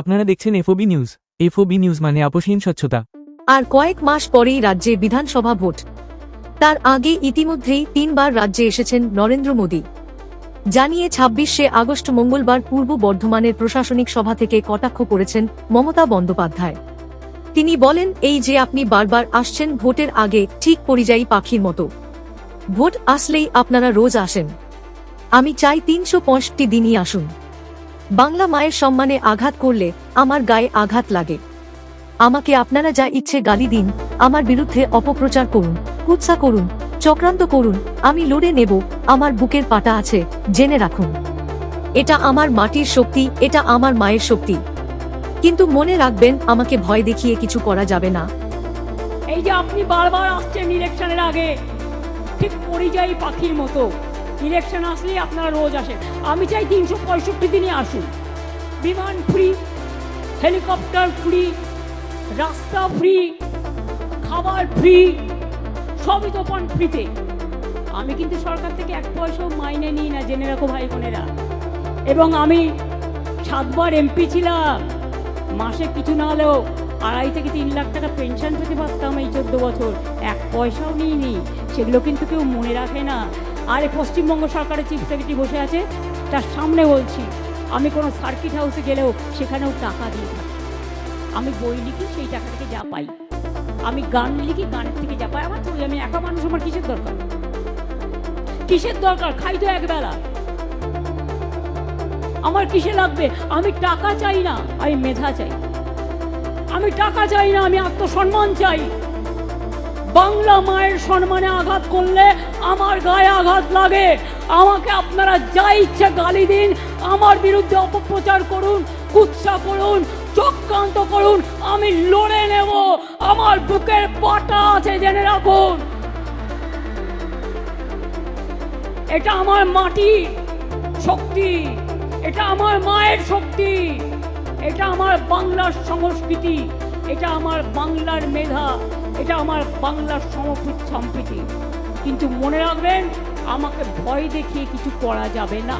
আপনারা দেখছেন FOB news. FOB news মানে আপোষহীন স্বচ্ছতা। আর কয়েক মাস পরেই রাজ্যে বিধানসভা ভোট। তার আগে ইতিমধ্যেই তিনবার রাজ্যে এসেছেন নরেন্দ্র মোদী। জানিয়ে ছাব্বিশে আগস্ট মঙ্গলবার পূর্ব বর্ধমানের প্রশাসনিক সভা থেকে কটাক্ষ করেছেন মমতা বন্দ্যোপাধ্যায়। তিনি বলেন, এই যে আপনি বারবার আসছেন, ভোটের আগে ঠিক পরিযায়ী পাখির মতো। ভোট আসলেই আপনারা রোজ আসেন। আমি চাই তিনশো পঁয়ষট্টি দিনই আসুন। বাংলা মায়ের সম্মানে আঘাত করলে আমার গায়ে আঘাত লাগে। আমাকে আপনারা যা ইচ্ছে গালি দিন, আমার বিরুদ্ধে অপপ্রচার করুন, কুৎসা করুন, চক্রান্ত করুন, আমি লড়ে নেব, আমার বুকের পাটা আছে, জেনে রাখুন। এটা আমার মাটির শক্তি, এটা আমার মায়ের শক্তি। কিন্তু মনে রাখবেন, আমাকে ভয় দেখিয়ে কিছু করা যাবে না। এই যে আপনি বারবার আসছেন ইলেকশনের আগে, ঠিক পরিযায়ী পাখির মতো। ইলেকশন আসলেই আপনারা রোজ আসেন আমি চাই তিনশো পঁয়ষট্টি দিনই আসুন বিমান ফ্রি হেলিকপ্টার ফ্রি রাস্তা ফ্রি খাবার ফ্রি সবই তো পান ফ্রিতে আমি কিন্তু সরকার থেকে এক পয়সাও মাইনে নিই না, জেনে রাখো ভাই বোনেরা। এবং আমি সাতবার এমপি ছিলাম। মাসে কিছু না হলেও আড়াই থেকে তিন লাখ টাকা পেনশন পেতে পারতাম এই চোদ্দ বছর। এক পয়সাও নিইনি। সেগুলো কিন্তু কেউ মনে রাখে না। আর পশ্চিমবঙ্গ সরকারের চিফ সেক্রেটারি বসে আছে, তার সামনে বলছি, আমি কোনো সার্কিট হাউসে গেলেও সেখানেও টাকা দিয়ে থাকি। আমি বই লিখি, সেই টাকা থেকে যা পাই। আমি গান লিখি, গানের থেকে যা পাই। আমার তো আমি একা মানুষ, আমার কিসের দরকার? কিসের দরকার? খাই তো একবেলা। আমার কিসে লাগবে? আমি টাকা চাই না, আমি মেধা চাই। আমি টাকা চাই না, আমি আত্মসম্মান চাই। বাংলা মায়ের সম্মানে আঘাত করলে আমার গায়ে আঘাত লাগে। আমাকে আপনারা যা ইচ্ছে গালি দিন, আমার বিরুদ্ধে অপপ্রচার করুন, কুৎসা করুন, চক্রান্ত করুন, আমি লড়ে নেব। আমার বুকের পাটা আছে, জেনে রাখুন। এটা আমার মাটির শক্তি, এটা আমার মায়ের শক্তি, এটা আমার বাংলার সংস্কৃতি, এটা আমার বাংলার মেধা। এটা আমার বাংলার সমপিত সম্প্রীতি। কিন্তু মনে রাখবেন, আমাকে ভয় দেখিয়ে কিছু করা যাবে না।